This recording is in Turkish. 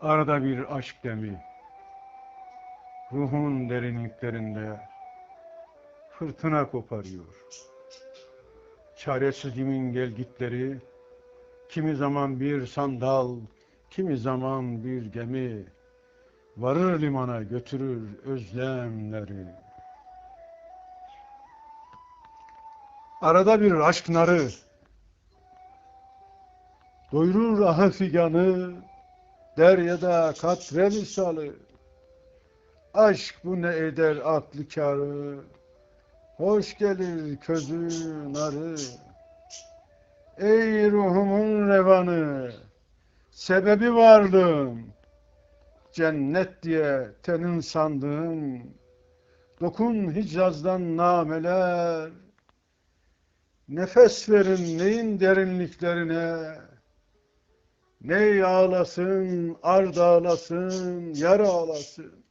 Arada bir aşk demi, ruhun derinliklerinde fırtına koparıyor. Çaresizliğimin gelgitleri, kimi zaman bir sandal, kimi zaman bir gemi, varır limana götürür özlemleri. Arada bir aşk narı, doyurur ahı figanı, deryada katre misali. Aşk bu ne eder aklı kârı, hoş gelir közü narı. Ey ruhumun revanı, sebebi varlığım, cennet diye tenin sandığım, dokun Hicaz'dan nameler, nefes verin neyin derinliklerine, Ney ağlasın, ard ağlasın, yar ağlasın.